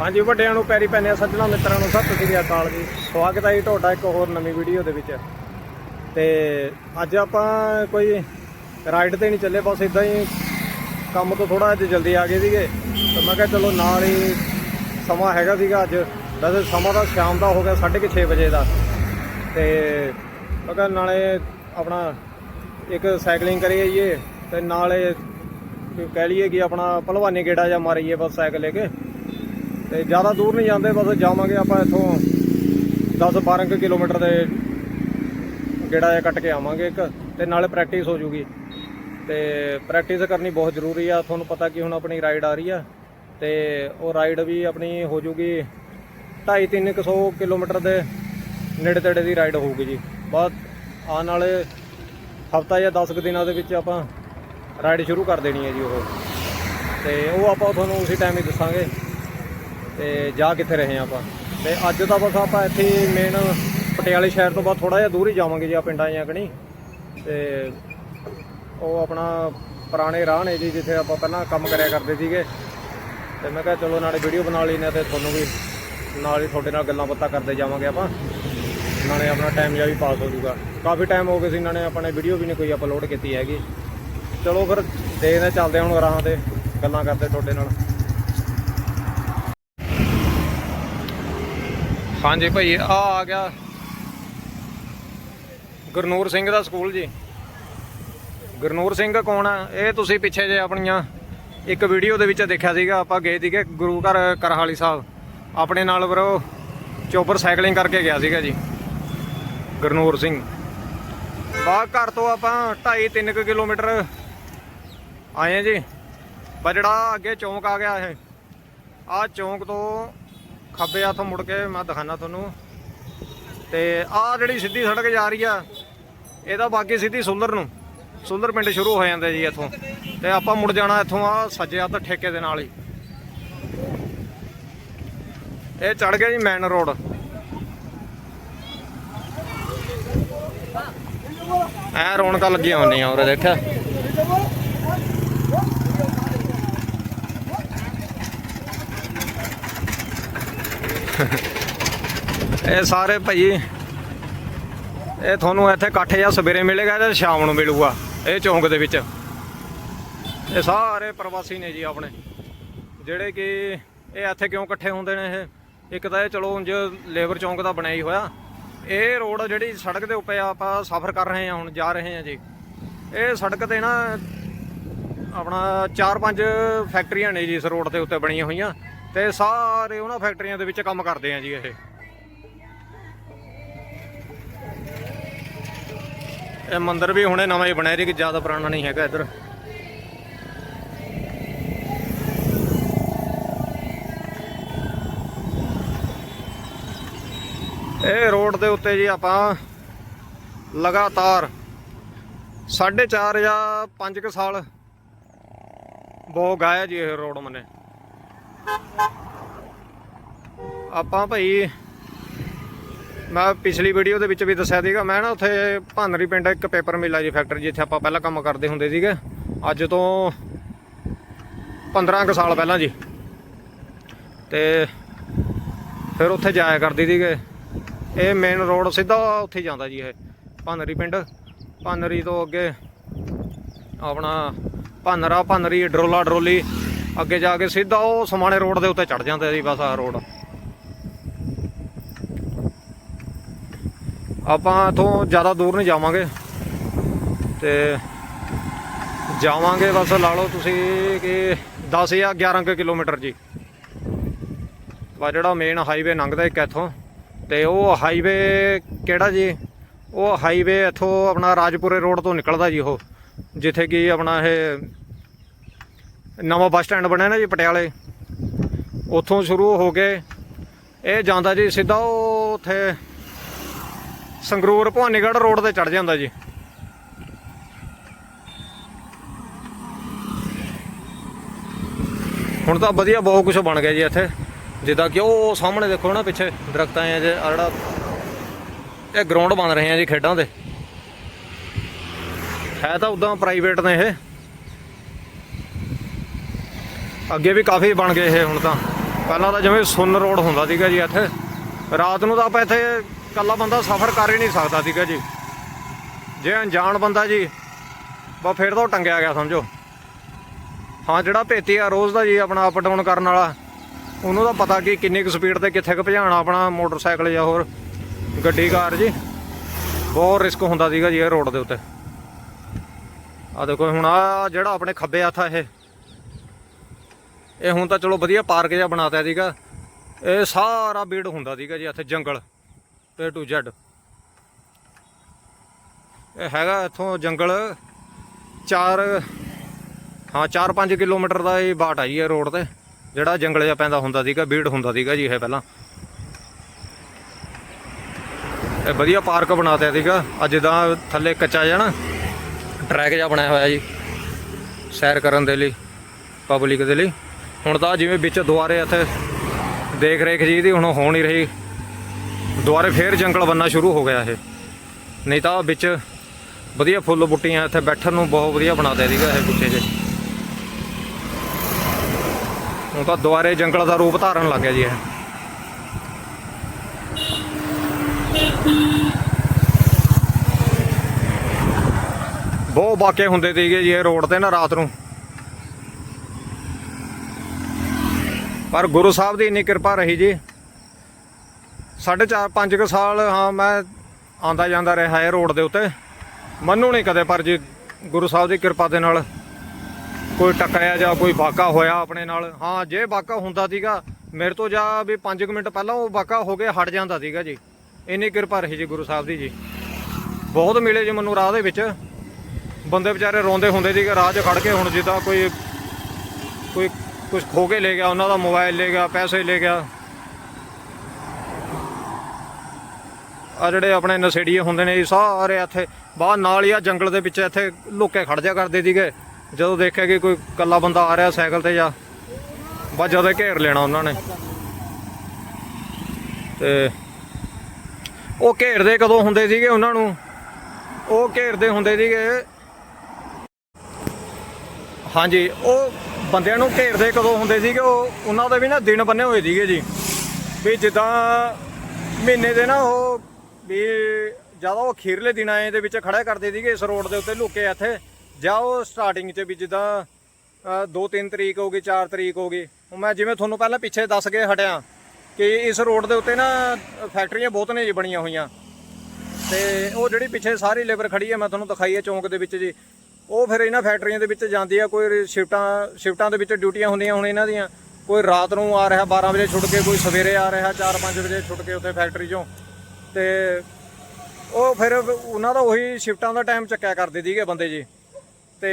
ਹਾਂਜੀ, ਵੱਡਿਆਂ ਨੂੰ, ਪੈਰੀ ਪੈਨੇ ਸੱਜਣਾ, ਮਿੱਤਰਾਂ ਨੂੰ ਸਤਿ ਸ੍ਰੀ ਅਕਾਲ ਜੀ। ਸਵਾਗਤ ਹੈ ਜੀ ਤੁਹਾਡਾ ਇੱਕ ਹੋਰ ਨਵੀਂ ਵੀਡੀਓ ਦੇ ਵਿੱਚ। ਤੇ ਅੱਜ ਆਪਾਂ ਕੋਈ ਰਾਈਡ ਤੇ ਨਹੀਂ ਚੱਲੇ, ਬਸ ਇਦਾਂ ਹੀ ਕੰਮ ਤੋਂ ਥੋੜਾ ਅੱਜ ਜਲਦੀ ਆ ਗਏ ਸੀਗੇ। ਤਾਂ ਮੈਂ ਕਿਹਾ ਚਲੋ ਨਾਲ ਹੀ ਸਮਾਂ ਹੈਗਾ ਸੀਗਾ ਅੱਜ। ਵੈਸੇ ਸਮਾਂ ਤਾਂ ਸ਼ਾਮ ਦਾ ਹੋ ਗਿਆ 6:30 ਵਜੇ ਦਾ। ਤੇ ਮੈਂ ਕਿਹਾ ਨਾਲੇ ਆਪਣਾ ਇੱਕ ਸਾਈਕਲਿੰਗ ਕਰੀ ਆਈਏ ਤੇ ਨਾਲੇ ਕਹਿ ਲਈਏ ਕਿ ਆਪਣਾ ਭਲਵਾਨੀ ਗੇੜਾ ਜਾਂ ਮਾਰੀਏ ਬਸ ਸਾਈਕਲ ਲੈ ਕੇ। ਤੇ ਜ਼ਿਆਦਾ ਦੂਰ ਨਹੀਂ ਜਾਂਦੇ, ਬਸ ਜਾਵਾਂਗੇ ਆਪਾਂ ਇੱਥੋਂ 10-12 ਕੁ ਕਿਲੋਮੀਟਰ ਦੇ ਗੇੜਾ ਜਿਹਾ ਕੱਟ ਕੇ ਆਵਾਂਗੇ ਇੱਕ, ਤੇ ਨਾਲੇ ਪ੍ਰੈਕਟਿਸ ਹੋ ਜੂਗੀ। ਤੇ ਪ੍ਰੈਕਟਿਸ ਕਰਨੀ ਬਹੁਤ ਜ਼ਰੂਰੀ ਆ, ਤੁਹਾਨੂੰ ਪਤਾ ਕਿ ਹੁਣ ਆਪਣੀ ਰਾਈਡ ਆ ਰਹੀ ਆ, ਤੇ ਉਹ ਰਾਈਡ ਵੀ ਆਪਣੀ ਹੋ ਜੂਗੀ 2.5-300 ਕਿਲੋਮੀਟਰ ਦੇ ਨੇੜੇ ਤੇੜੇ ਦੀ ਰਾਈਡ ਹੋਊਗੀ ਜੀ। ਬਾਅਦ ਆਉਣ ਵਾਲੇ ਹਫਤਾ ਜਾਂ 10 ਕੁ ਦਿਨਾਂ ਦੇ ਵਿੱਚ ਆਪਾਂ ਰਾਈਡ ਸ਼ੁਰੂ ਕਰ ਦੇਣੀ ਹੈ ਜੀ ਉਹ। ਤੇ ਉਹ ਆਪਾਂ ਤੁਹਾਨੂੰ ਉਸੇ ਟਾਈਮ ਹੀ ਦੱਸਾਂਗੇ। ਤੇ ਜਾ ਕਿੱਥੇ ਰਹੇ ਹਾਂ ਆਪਾਂ? ਤੇ ਅੱਜ ਤਾਂ ਬਸ ਆਪਾਂ ਇੱਥੇ ਮੇਨ ਪਟਿਆਲੇ ਸ਼ਹਿਰ ਤੋਂ ਬਾਅਦ ਥੋੜਾ ਜਿਹਾ ਦੂਰ ਹੀ ਜਾਵਾਂਗੇ ਜੀ ਆ ਪਿੰਡਾਂ ਜਾਂ ਕਣੀ ਤੇ ਉਹ ਆਪਣਾ ਪੁਰਾਣੇ ਰਾਹ ਨੇ ਜੀ ਜਿੱਥੇ ਆਪਾਂ ਪਹਿਲਾਂ ਕੰਮ ਕਰਿਆ ਕਰਦੇ ਸੀਗੇ। ਤੇ ਮੈਂ ਕਿਹਾ ਚਲੋ ਨਾਲੇ ਵੀਡੀਓ ਬਣਾ ਲਈ ਨੇ ਤੇ ਤੁਹਾਨੂੰ ਵੀ ਨਾਲ ਹੀ ਤੁਹਾਡੇ ਨਾਲ ਗੱਲਾਂ ਬਾਤਾਂ ਕਰਦੇ ਜਾਵਾਂਗੇ ਆਪਾਂ। ਨਾਲੇ ਆਪਣਾ ਟਾਈਮ ਜਿਹਾ ਵੀ ਪਾਸ ਹੋ ਜਾਊਗਾ। ਕਾਫੀ ਟਾਈਮ ਹੋ ਗਿਆ ਸੀ ਇਹਨਾਂ ਨੇ ਆਪਣੇ ਵੀਡੀਓ ਵੀ ਨਹੀਂ ਕੋਈ ਅਪਲੋਡ ਕੀਤੀ ਹੈਗੀ। ਚਲੋ ਫਿਰ ਦੇਖਦੇ ਚੱਲਦੇ ਹਾਂ ਹੁਣ ਰਾਹਾਂ ਤੇ ਗੱਲਾਂ ਕਰਦੇ ਤੁਹਾਡੇ ਨਾਲ। ਹਾਂਜੀ ਭਾਈ, ਆ ਆ ਗਿਆ ਗੁਰਨੂਰ ਸਿੰਘ ਦਾ ਸਕੂਲ ਜੀ। ਗੁਰਨੂਰ ਸਿੰਘ ਕੌਣ ਆ? ਇਹ ਤੁਸੀਂ ਪਿੱਛੇ ਜੇ ਆਪਣੀਆਂ ਇੱਕ ਵੀਡੀਓ ਦੇ ਵਿੱਚ ਦੇਖਿਆ ਸੀਗਾ, ਆਪਾਂ ਗਏ ਸੀਗੇ ਗੁਰੂ ਘਰ, ਕਰਹਾਲੀ ਸਾਹਿਬ। ਆਪਣੇ ਨਾਲ ਬਰੋ ਚੋਪਰ ਸਾਈਕਲਿੰਗ ਕਰਕੇ ਗਿਆ ਸੀਗਾ ਜੀ, ਗੁਰਨੂਰ ਸਿੰਘ। ਬਾ ਘਰ ਤੋਂ ਆਪਾਂ 2.5 3 ਕਿਲੋਮੀਟਰ ਆਏ ਆ ਜੀ। ਪਰ ਜਿਹੜਾ ਅੱਗੇ ਚੌਂਕ ਆ ਗਿਆ ਇਹ। ਆ ਚੌਂਕ ਤੋਂ ਖੱਬੇ ਹੱਥੋਂ ਮੁੜ ਕੇ ਮੈਂ ਦਿਖਾਣਾ ਤੁਹਾਨੂੰ। ਤੇ ਆਹ ਜਿਹੜੀ ਸਿੱਧੀ ਸੜਕ ਜਾ ਰਹੀ ਆ ਇਹਦਾ ਬਾਕੀ ਸਿੱਧੀ ਸੁੰਦਰ ਨੂੰ। ਸੁੰਦਰ ਪਿੰਡ ਸ਼ੁਰੂ ਹੋ ਜਾਂਦਾ ਜੀ ਇੱਥੋਂ। ਤੇ ਆਪਾਂ ਮੁੜ ਜਾਣਾ ਇੱਥੋਂ ਆ ਸੱਜੇ ਹੱਥ ਠੇਕੇ ਦੇ ਨਾਲ ਹੀ। ਇਹ ਚੜ ਗਿਆ ਜੀ ਮੈਨ ਰੋਡ ਐ ਰੌਣਕਾਂ ਲੱਗੀਆਂ ਹੁੰਦੀਆਂ ਉਰੇ ਦੇਖਿਆ। ਇਹ ਸਾਰੇ ਭਾਈ, ਇਹ ਤੁਹਾਨੂੰ ਇੱਥੇ ਇਕੱਠ ਜਾਂ ਸਵੇਰੇ ਮਿਲੇਗਾ ਜਾਂ ਸ਼ਾਮ ਨੂੰ ਮਿਲੂਗਾ, ਇਹ ਚੌਂਕ ਦੇ ਵਿੱਚ। ਇਹ ਸਾਰੇ ਪ੍ਰਵਾਸੀ ਨੇ ਜੀ ਆਪਣੇ, ਜਿਹੜੇ ਕਿ ਇਹ ਇੱਥੇ ਕਿਉਂ ਇਕੱਠੇ ਹੁੰਦੇ ਨੇ ਇਹ? ਇੱਕ ਤਾਂ ਇਹ ਚਲੋ ਉਂਝ ਲੇਬਰ ਚੌਂਕ ਦਾ ਬਣਿਆ ਹੀ ਹੋਇਆ। ਇਹ ਰੋਡ ਜਿਹੜੀ ਸੜਕ ਦੇ ਉੱਪਰ ਆਪਾਂ ਸਫ਼ਰ ਕਰ ਰਹੇ ਹਾਂ, ਹੁਣ ਜਾ ਰਹੇ ਹਾਂ ਜੀ। ਇਹ ਸੜਕ ਤੇ ਨਾ ਆਪਣਾ 4-5 ਫੈਕਟਰੀਆਂ ਨੇ ਜੀ ਇਸ ਰੋਡ ਦੇ ਉੱਤੇ ਬਣੀਆਂ ਹੋਈਆਂ। ਤੇ ਸਾਰੇ ਉਹਨਾਂ ਫੈਕਟਰੀਆਂ ਦੇ ਵਿੱਚ ਕੰਮ ਕਰਦੇ ਆ ਜੀ ਇਹ। ਇਹ ਮੰਦਿਰ ਵੀ ਹੁਣੇ ਨਵਾਂ ਹੀ ਬਣਿਆ ਜੀ, ਕਿ ਜ਼ਿਆਦਾ ਪੁਰਾਣਾ ਨਹੀਂ ਹੈਗਾ ਇੱਧਰ। ਇਹ ਰੋਡ ਦੇ ਉੱਤੇ ਜੀ ਆਪਾਂ ਲਗਾਤਾਰ 4.5 ਜਾਂ 5 ਕੁ ਸਾਲ ਬਹੁਤ ਗਾਇਆ ਜੀ ਇਹ ਰੋਡ ਮਨੇ। ਆਪਾਂ ਭਾਈ, ਮੈਂ ਪਿਛਲੀ ਵੀਡੀਓ ਦੇ ਵਿੱਚ ਵੀ ਦੱਸਿਆ ਸੀਗਾ, ਮੈਂ ਨਾ ਉੱਥੇ ਭਾਨਰੀ ਪਿੰਡ ਇੱਕ ਪੇਪਰ ਮਿਲ ਆ ਜੀ ਫੈਕਟਰੀ ਜਿੱਥੇ ਆਪਾਂ ਪਹਿਲਾਂ ਕੰਮ ਕਰਦੇ ਹੁੰਦੇ ਸੀਗੇ। ਅੱਜ ਤੋਂ 15 ਕੁ ਸਾਲ ਪਹਿਲਾਂ ਜੀ। ਤੇ ਫਿਰ ਉੱਥੇ ਜਾਇਆ ਕਰਦੇ ਸੀਗੇ। ਇਹ ਮੇਨ ਰੋਡ ਸਿੱਧਾ ਉੱਥੇ ਜਾਂਦਾ ਜੀ ਇਹ, ਭਾਨਰੀ ਪਿੰਡ। ਭਾਨਰੀ ਤੋਂ ਅੱਗੇ ਆਪਣਾ ਭਾਨਰਾ, ਭਾਨਰੀ, ਡਰੋਲਾ ਡਰੋਲੀ। ਅੱਗੇ ਜਾ ਕੇ ਸਿੱਧਾ ਉਹ ਸਮਾਣੇ ਰੋਡ ਦੇ ਉੱਤੇ ਚੜ ਜਾਂਦਾ ਜੀ ਬਸ ਆਹ ਰੋਡ। ਆਪਾਂ ਇਥੋਂ ਜ਼ਿਆਦਾ ਦੂਰ ਨਹੀਂ ਜਾਵਾਂਗੇ। ਤੇ ਜਾਵਾਂਗੇ ਬਸ ਲਾ ਲਓ ਤੁਸੀਂ ਕਿ 10 ਜਾਂ 11 ਕੁ ਕਿਲੋਮੀਟਰ ਜੀ। ਵਾ ਜਿਹੜਾ ਮੇਨ ਹਾਈਵੇ ਲੰਘਦਾ ਇੱਕ ਇੱਥੋਂ। ਤੇ ਉਹ ਹਾਈਵੇ ਕਿਹੜਾ ਜੀ? ਉਹ ਹਾਈਵੇ ਇੱਥੋਂ ਆਪਣਾ ਰਾਜਪੁਰੇ ਰੋਡ ਤੋਂ ਨਿਕਲਦਾ ਜੀ ਉਹ। ਜਿੱਥੇ ਕਿ ਆਪਣਾ ਇਹ ਨਵਾਂ ਬੱਸ ਸਟੈਂਡ ਬਣਿਆ ਨਾ ਜੀ ਪਟਿਆਲੇ। ਉੱਥੋਂ ਸ਼ੁਰੂ ਹੋ ਕੇ ਇਹ ਜਾਂਦਾ ਜੀ, ਸਿੱਧਾ ਉਹ ਉੱਥੇ ਸੰਗਰੂਰ ਭਵਾਨੀਗੜ੍ਹ ਰੋਡ ਤੇ ਚੜ ਜਾਂਦਾ ਜੀ। ਹੁਣ ਤਾਂ ਵਧੀਆ ਬਹੁਤ ਕੁਝ ਬਣ ਗਿਆ ਜੀ ਇੱਥੇ। ਜਿੱਦਾਂ ਕਿ ਉਹ ਸਾਹਮਣੇ ਦੇਖੋ ਨਾ ਪਿੱਛੇ ਦਰਖਤਾਂ ਆ ਜੇ ਆ ਜਿਹੜਾ ਇਹ ਗਰਾਊਂਡ ਬਣ ਰਹੇ ਆ ਜੀ ਖੇਡਾਂ ਦੇ। ਹੈ ਤਾਂ ਉਦਾਂ ਪ੍ਰਾਈਵੇਟ ਨੇ ਇਹ। ਅੱਗੇ ਵੀ ਕਾਫੀ ਬਣ ਗਏ ਇਹ ਹੁਣ ਤਾਂ। ਪਹਿਲਾਂ ਤਾਂ ਜਿਵੇਂ ਸੁੰਨ ਰੋਡ ਹੁੰਦਾ ਸੀਗਾ ਜੀ ਇੱਥੇ। ਰਾਤ ਨੂੰ ਤਾਂ ਆਪਾਂ ਇੱਥੇ ਇਕੱਲਾ ਬੰਦਾ ਸਫ਼ਰ ਕਰ ਹੀ ਨਹੀਂ ਸਕਦਾ ਸੀਗਾ ਜੀ। ਜੇ ਅਣਜਾਣ ਬੰਦਾ ਜੀ ਬਾ ਫਿਰ ਤਾਂ ਉਹ ਟੰਗਿਆ ਗਿਆ ਸਮਝੋ। ਹਾਂ, ਜਿਹੜਾ ਭੇਤੀ ਆ ਰੋਜ਼ ਦਾ ਜੀ ਆਪਣਾ ਅਪ ਡਾਊਨ ਕਰਨ ਵਾਲਾ, ਉਹਨੂੰ ਤਾਂ ਪਤਾ ਕਿ ਕਿੰਨੀ ਕੁ ਸਪੀਡ ਤੇ ਕਿੱਥੇ ਕੁ ਭਜਾਣਾ ਆਪਣਾ ਮੋਟਰਸਾਈਕਲ ਜਾਂ ਹੋਰ ਗੱਡੀ ਕਾਰ ਜੀ। ਬਹੁਤ ਰਿਸਕ ਹੁੰਦਾ ਸੀਗਾ ਜੀ ਇਹ ਰੋਡ ਦੇ ਉੱਤੇ। ਆ ਦੇਖੋ, ਹੁਣ ਆ ਜਿਹੜਾ ਆਪਣੇ ਖੱਬੇ ਹੱਥ ਆ ਇਹ। ਇਹ ਹੁਣ ਤਾਂ ਚਲੋ ਵਧੀਆ ਪਾਰਕ ਜਿਹਾ ਬਣਾਤਾ ਸੀਗਾ। ਇਹ ਸਾਰਾ ਬੀੜ ਹੁੰਦਾ ਸੀਗਾ ਜੀ ਇੱਥੇ ਜੰਗਲ, A ਟੂ Z ਇਹ ਹੈਗਾ ਇੱਥੋਂ ਜੰਗਲ 4 ਹਾਂ 4-5 ਕਿਲੋਮੀਟਰ ਦਾ ਇਹ ਬਾਟ ਆ ਜੀ ਇਹ ਰੋਡ ਤੇ, ਜਿਹੜਾ ਜੰਗਲ ਜਿਹਾ ਪੈਂਦਾ ਹੁੰਦਾ ਸੀਗਾ, ਬੀੜ ਹੁੰਦਾ ਸੀਗਾ ਜੀ ਇਹ ਪਹਿਲਾਂ। ਇਹ ਵਧੀਆ ਪਾਰਕ ਬਣਾਤਾ ਸੀਗਾ, ਅੱਜ ਜਿੱਦਾਂ ਥੱਲੇ ਕੱਚਾ ਜਿਹਾ ਨਾ ਟਰੈਕ ਜਿਹਾ ਬਣਾਇਆ ਹੋਇਆ ਜੀ, ਸੈਰ ਕਰਨ ਦੇ ਲਈ ਪਬਲਿਕ ਦੇ ਲਈ। ਹੁਣ ਤਾਂ ਜਿਵੇਂ ਵਿੱਚ ਦੁਆਰੇ ਇੱਥੇ ਦੇਖ ਰੇਖ ਜੀ ਦੀ ਹੁਣ ਹੋ ਨਹੀਂ ਰਹੀ। ਦੁਆਰੇ ਫੇਰ ਜੰਗਲ ਬੰਨਾ ਸ਼ੁਰੂ ਹੋ ਗਿਆ ਇਹ। ਨਹੀਂ ਤਾਂ ਵਿੱਚ ਵਧੀਆ ਫੁੱਲ ਬੁੱਟੀਆਂ ਇੱਥੇ ਬੈਠਣ ਨੂੰ ਬਹੁਤ ਵਧੀਆ ਬਣਾ ਬਣਾਤੇ ਸੀਗਾ ਇਹ ਪਿੱਛੇ ਜੇ। ਹੁਣ ਤਾਂ ਦੁਆਰੇ ਜੰਗਲ ਦਾ ਰੂਪ ਧਾਰਨ ਲੱਗ ਗਿਆ ਜੀ ਇਹ। ਬਹੁਤ ਵਾਕੇ ਹੁੰਦੇ ਸੀਗੇ ਜੀ ਇਹ ਰੋਡ ਤੇ ਨਾ ਰਾਤ ਨੂੰ। ਪਰ ਗੁਰੂ ਸਾਹਿਬ ਦੀ ਇੰਨੀ ਕਿਰਪਾ ਰਹੀ ਜੀ। ਸਾਢੇ ਚਾਰ, ਪੰਜ ਕੁ ਸਾਲ, ਹਾਂ, ਮੈਂ ਆਂਦਾ ਜਾਂਦਾ ਰਿਹਾ ਇਹ ਰੋਡ ਦੇ ਉੱਤੇ। ਮੰਨੂ ਨਹੀਂ ਕਦੇ, ਪਰ ਜੀ, ਗੁਰੂ ਸਾਹਿਬ ਦੀ ਕਿਰਪਾ ਦੇ ਨਾਲ ਕੋਈ ਟੱਕਰਿਆ ਜਾਂ ਕੋਈ ਵਾਕਾ ਹੋਇਆ ਆਪਣੇ ਨਾਲ। ਹਾਂ, ਜੇ ਵਾਕਾ ਹੁੰਦਾ ਸੀਗਾ, ਮੇਰੇ ਤੋਂ ਜਾ ਵੀ 5 ਮਿੰਟ ਪਹਿਲਾਂ ਉਹ ਵਾਕਾ ਹੋ ਕੇ ਹਟ ਜਾਂਦਾ ਸੀਗਾ ਜੀ। ਇੰਨੀ ਕਿਰਪਾ ਰਹੀ ਜੀ ਗੁਰੂ ਸਾਹਿਬ ਦੀ ਜੀ। ਬਹੁਤ ਮਿਲੇ ਜੀ ਮੈਨੂੰ ਰਾਹ ਦੇ ਵਿੱਚ। ਬੰਦੇ ਵਿਚਾਰੇ ਰੋਂਦੇ ਹੁੰਦੇ ਸੀਗੇ, ਰਾਹ 'ਚ ਖੜ ਕੇ ਹੁਣ ਜਿੱਦਾਂ ਕੋਈ ਕੋਈ ਕੁਝ ਖੋ ਕੇ ਲੈ ਗਿਆ, ਉਹਨਾਂ ਦਾ ਮੋਬਾਈਲ ਲੈ ਗਿਆ, ਪੈਸੇ ਲੈ ਗਿਆ। ਆ ਜਿਹੜੇ ਆਪਣੇ ਨਸ਼ੇੜੀਏ ਹੁੰਦੇ ਨੇ ਜੀ, ਸਾਰੇ ਇੱਥੇ, ਬਾਹਰ ਨਾਲ ਹੀ ਆ ਜੰਗਲ ਦੇ ਵਿੱਚ ਇੱਥੇ ਲੁੱਕੇ ਖੜ ਜਾ ਕਰਦੇ ਸੀਗੇ। ਜਦੋਂ ਦੇਖਿਆ ਕਿ ਕੋਈ ਕੱਲਾ ਬੰਦਾ ਆ ਰਿਹਾ ਸਾਈਕਲ ਤੇ ਜਾਂ ਬਸ ਜਦੋਂ ਘੇਰ ਲੈਣਾ ਉਹਨਾਂ ਨੇ। ਤੇ ਉਹ ਘੇਰਦੇ ਕਦੋਂ ਹੁੰਦੇ ਸੀਗੇ ਉਹਨਾਂ ਨੂੰ? ਉਹ ਘੇਰਦੇ ਹੁੰਦੇ ਸੀਗੇ। ਹਾਂਜੀ, ਉਹ ਬੰਦਿਆਂ ਨੂੰ ਘੇਰਦੇ ਕਦੋਂ ਹੁੰਦੇ ਸੀਗੇ, ਉਹ ਉਹਨਾਂ ਦੇ ਵੀ ਨਾ ਦਿਨ ਬੰਨੇ ਹੋਏ ਸੀਗੇ ਜੀ। ਵੀ ਜਿੱਦਾਂ ਮਹੀਨੇ ਦੇ ਨਾ ਉਹ ਵੀ ਜ਼ਿਆਦਾ ਉਹ ਅਖੀਰਲੇ ਦਿਨਾਂ ਦੇ ਵਿੱਚ ਖੜਾ ਕਰਦੇ ਸੀਗੇ ਇਸ ਰੋਡ ਦੇ ਉੱਤੇ ਲੁਕੇ ਇੱਥੇ। ਜਾਂ ਉਹ ਸਟਾਰਟਿੰਗ 'ਚ ਵੀ ਜਿੱਦਾਂ 2-3 ਤਰੀਕ ਹੋ ਗਈ 4 ਤਰੀਕ ਹੋ ਗਈ। ਹੁਣ ਮੈਂ ਜਿਵੇਂ ਤੁਹਾਨੂੰ ਪਹਿਲਾਂ ਪਿੱਛੇ ਦੱਸ ਕੇ ਹਟਿਆ ਕਿ ਇਸ ਰੋਡ ਦੇ ਉੱਤੇ ਨਾ ਫੈਕਟਰੀਆਂ ਬਹੁਤ ਨੇ ਜੀ ਬਣੀਆਂ ਹੋਈਆਂ। ਤੇ ਉਹ ਜਿਹੜੀ ਪਿੱਛੇ ਸਾਰੀ ਲੇਬਰ ਖੜੀ ਹੈ ਮੈਂ ਤੁਹਾਨੂੰ ਦਿਖਾਈ ਹੈ ਚੌਂਕ ਦੇ ਵਿੱਚ ਜੀ। ਉਹ ਫਿਰ ਇਹਨਾਂ ਫੈਕਟਰੀਆਂ ਦੇ ਵਿੱਚ ਜਾਂਦੀ ਆ, ਕੋਈ ਸ਼ਿਫਟਾਂ ਸ਼ਿਫਟਾਂ ਦੇ ਵਿੱਚ ਡਿਊਟੀਆਂ ਹੁੰਦੀਆਂ ਹੁਣ ਇਹਨਾਂ ਦੀਆਂ। ਕੋਈ ਰਾਤ ਨੂੰ ਆ ਰਿਹਾ 12 ਵਜੇ ਛੁੱਟ ਕੇ, ਕੋਈ ਸਵੇਰੇ ਆ ਰਿਹਾ 4-5 ਵਜੇ ਛੁੱਟ ਕੇ ਉੱਥੇ ਫੈਕਟਰੀ 'ਚੋਂ। ਤੇ ਉਹ ਫਿਰ ਉਹਨਾਂ ਦਾ ਉਹੀ ਸ਼ਿਫਟਾਂ ਦਾ ਟਾਈਮ ਚੱਕਿਆ ਕਰਦੇ ਸੀਗੇ ਬੰਦੇ ਜੀ। ਤੇ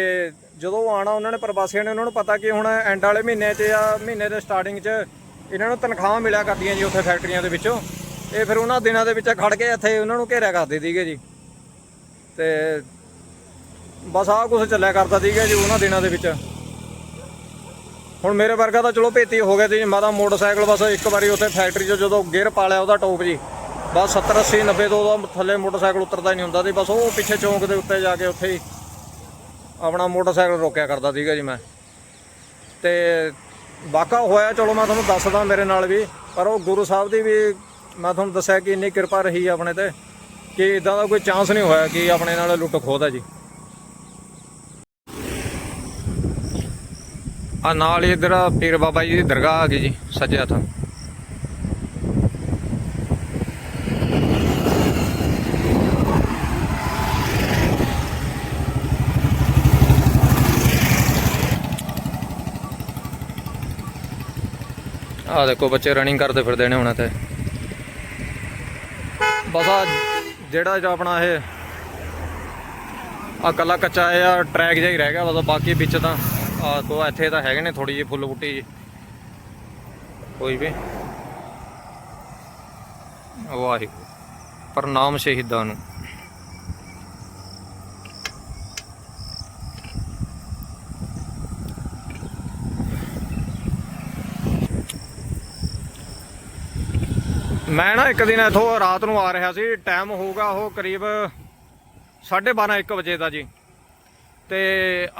ਜਦੋਂ ਆਣਾ ਉਹਨਾਂ ਨੇ ਪ੍ਰਵਾਸੀਆਂ ਨੇ ਉਹਨਾਂ ਨੂੰ ਪਤਾ ਕਿ ਹੁਣ ਐਂਡ ਵਾਲੇ ਮਹੀਨੇ 'ਚ ਆ ਮਹੀਨੇ ਦੇ ਸਟਾਰਟਿੰਗ 'ਚ ਇਹਨਾਂ ਨੂੰ ਤਨਖਾਹਾਂ ਮਿਲਿਆ ਕਰਦੀਆਂ ਜੀ ਉੱਥੇ ਫੈਕਟਰੀਆਂ ਦੇ ਵਿੱਚੋਂ। ਇਹ ਫਿਰ ਉਹਨਾਂ ਦਿਨਾਂ ਦੇ ਵਿੱਚ ਖੜ ਕੇ ਇੱਥੇ ਉਹਨਾਂ ਨੂੰ ਘੇਰਿਆ ਕਰਦੇ ਸੀਗੇ ਜੀ। ਤੇ ਬਸ ਆਹ ਕੁਝ ਚੱਲਿਆ ਕਰਦਾ ਸੀਗਾ ਜੀ ਉਹਨਾਂ ਦਿਨਾਂ ਦੇ ਵਿੱਚ। ਹੁਣ ਮੇਰੇ ਵਰਗਾ ਤਾਂ ਚਲੋ ਭੇਤੀ ਹੋ ਗਿਆ ਸੀ ਮੈਂ ਤਾਂ ਮੋਟਰਸਾਈਕਲ ਬਸ ਇੱਕ ਵਾਰੀ ਉੱਥੇ ਫੈਕਟਰੀ 'ਚ ਜਦੋਂ ਗੇਅਰ ਪਾ ਲਿਆ ਉਹਦਾ ਟੋਪ ਜੀ। ਬਸ 70 80 90 ਤੋਂ ਉਹਦਾ ਥੱਲੇ ਮੋਟਰਸਾਈਕਲ ਉਤਰਦਾ ਹੀ ਨਹੀਂ ਹੁੰਦਾ ਸੀ, ਬਸ ਉਹ ਪਿੱਛੇ ਚੌਂਕ ਦੇ ਉੱਤੇ ਜਾ ਕੇ ਉੱਥੇ ਹੀ ਆਪਣਾ ਮੋਟਰਸਾਈਕਲ ਰੋਕਿਆ ਕਰਦਾ ਸੀਗਾ ਜੀ ਮੈਂ। ਤੇ ਵਾਕਾ ਹੋਇਆ, ਚਲੋ ਮੈਂ ਤੁਹਾਨੂੰ ਦੱਸਦਾ ਮੇਰੇ ਨਾਲ ਵੀ, ਪਰ ਉਹ ਗੁਰੂ ਸਾਹਿਬ ਦੀ ਵੀ ਮੈਂ ਤੁਹਾਨੂੰ ਦੱਸਿਆ ਕਿ ਇੰਨੀ ਕਿਰਪਾ ਰਹੀ ਆਪਣੇ ਤੇ, ਕਿ ਇਦਾਂ ਦਾ ਕੋਈ ਚਾਂਸ ਨਹੀਂ ਹੋਇਆ ਕਿ ਆਪਣੇ ਨਾਲ ਲੁੱਟ ਖੋਹਦਾ ਜੀ। ਆ ਨਾਲ ਹੀ ਇਧਰ ਪੀਰ ਬਾਬਾ ਜੀ ਦੀ ਦਰਗਾਹ ਆ ਗਈ ਜੀ, ਸੱਜੇ ਹੱਥ। ਆ ਦੇਖੋ ਬੱਚੇ ਰਨਿੰਗ ਕਰਦੇ ਫਿਰਦੇ ਨੇ ਹੁਣ ਇੱਥੇ। ਬਸ ਆ ਜਿਹੜਾ ਆਪਣਾ ਇਹ ਆ, ਕੱਲਾ ਕੱਚਾ ਆ ਟਰੈਕ ਜਿਹਾ ਹੀ ਰਹਿ ਗਿਆ, ਬਸ ਬਾਕੀ ਵਿੱਚ ਤਾਂ ਆ ਕੋ ਇੱਥੇ ਤਾਂ ਹੈਗੇ ਨੇ ਥੋੜੀ ਜਿਹੀ ਫੁੱਲ ਬੂਟੀ। ਜੀ ਕੋਈ ਵੀ। ਵਾਹਿਗੁਰੂ। ਪ੍ਰਣਾਮ ਸ਼ਹੀਦਾਂ ਨੂੰ। ਮੈਂ ਨਾ ਇੱਕ ਦਿਨ ਇਥੋਂ ਰਾਤ ਨੂੰ ਆ ਰਿਹਾ ਸੀ। ਟਾਈਮ ਹੋਊਗਾ ਉਹ ਕਰੀਬ 12:30 1 ਵਜੇ ਦਾ ਜੀ। ਤੇ